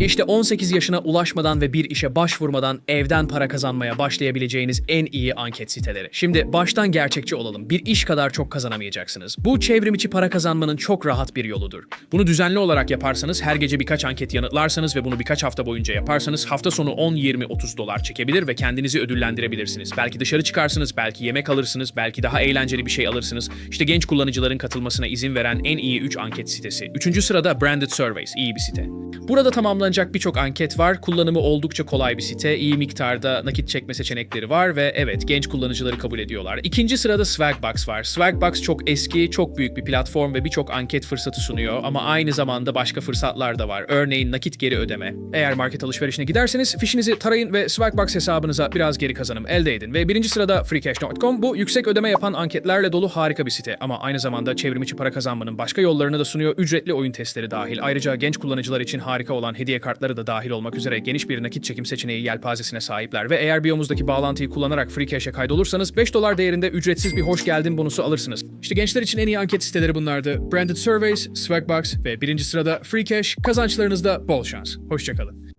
İşte 18 yaşına ulaşmadan ve bir işe başvurmadan evden para kazanmaya başlayabileceğiniz en iyi anket siteleri. Şimdi baştan gerçekçi olalım. Bir iş kadar çok kazanamayacaksınız. Bu çevrim içi para kazanmanın çok rahat bir yoludur. Bunu düzenli olarak yaparsanız, her gece birkaç anket yanıtlarsanız ve bunu birkaç hafta boyunca yaparsanız hafta sonu 10, 20, 30 dolar çekebilir ve kendinizi ödüllendirebilirsiniz. Belki dışarı çıkarsınız, belki yemek alırsınız, belki daha eğlenceli bir şey alırsınız. İşte genç kullanıcıların katılmasına izin veren en iyi 3 anket sitesi. Üçüncü sırada Branded Surveys, iyi bir site. Burada tamamlanacak birçok anket var. Kullanımı oldukça kolay bir site. iyi miktarda nakit çekme seçenekleri var ve evet genç kullanıcıları kabul ediyorlar. İkinci sırada Swagbox var. Swagbox çok eski, çok büyük bir platform ve birçok anket fırsatı sunuyor ama aynı zamanda başka fırsatlar da var. Örneğin nakit geri ödeme. Eğer market alışverişine giderseniz fişinizi tarayın ve Swagbox hesabınıza biraz geri kazanım elde edin. Ve birinci sırada freecash.com. Bu yüksek ödeme yapan anketlerle dolu harika bir site ama aynı zamanda çevrimiçi para kazanmanın başka yollarını da sunuyor. Ücretli oyun testleri dahil. Ayrıca genç kullanıcılar için harika olan hediye kartları da dahil olmak üzere geniş bir nakit çekim seçeneği yelpazesine sahipler ve eğer biyomuzdaki bağlantıyı kullanarak FreeCash'e kaydolursanız 5 dolar değerinde ücretsiz bir hoş geldin bonusu alırsınız. İşte gençler için en iyi anket siteleri bunlardı. Branded Surveys, Swagbox ve birinci sırada FreeCash. Kazançlarınızda bol şans. Hoşçakalın.